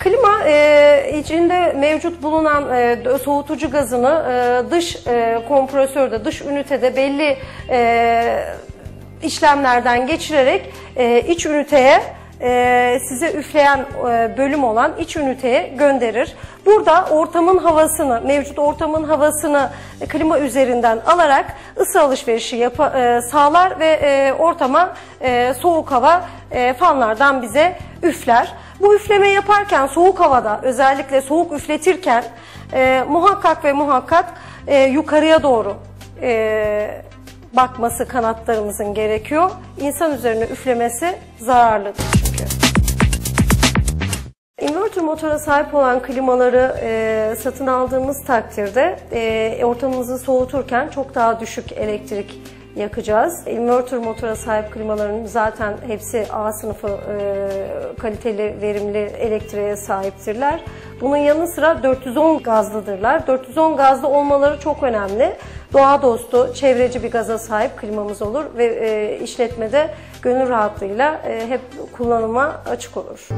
Klima e, içinde mevcut bulunan e, soğutucu gazını e, dış e, kompresörde, dış ünitede belli e, işlemlerden geçirerek e, iç üniteye e, size üfleyen e, bölüm olan iç üniteye gönderir. Burada ortamın havasını, mevcut ortamın havasını e, klima üzerinden alarak ısı alışverişi yapa- e, sağlar ve e, ortama e, soğuk hava e, fanlardan bize üfler. Bu üfleme yaparken soğuk havada özellikle soğuk üfletirken e, muhakkak ve muhakkak e, yukarıya doğru e, bakması kanatlarımızın gerekiyor. İnsan üzerine üflemesi zararlıdır çünkü. Inverter motora sahip olan klimaları e, satın aldığımız takdirde e, ortamımızı soğuturken çok daha düşük elektrik yakacağız. Inverter motora sahip klimaların zaten hepsi A sınıfı e, kaliteli, verimli elektriğe sahiptirler. Bunun yanı sıra 410 gazlıdırlar. 410 gazlı olmaları çok önemli. Doğa dostu, çevreci bir gaza sahip klimamız olur ve e, işletmede gönül rahatlığıyla e, hep kullanıma açık olur.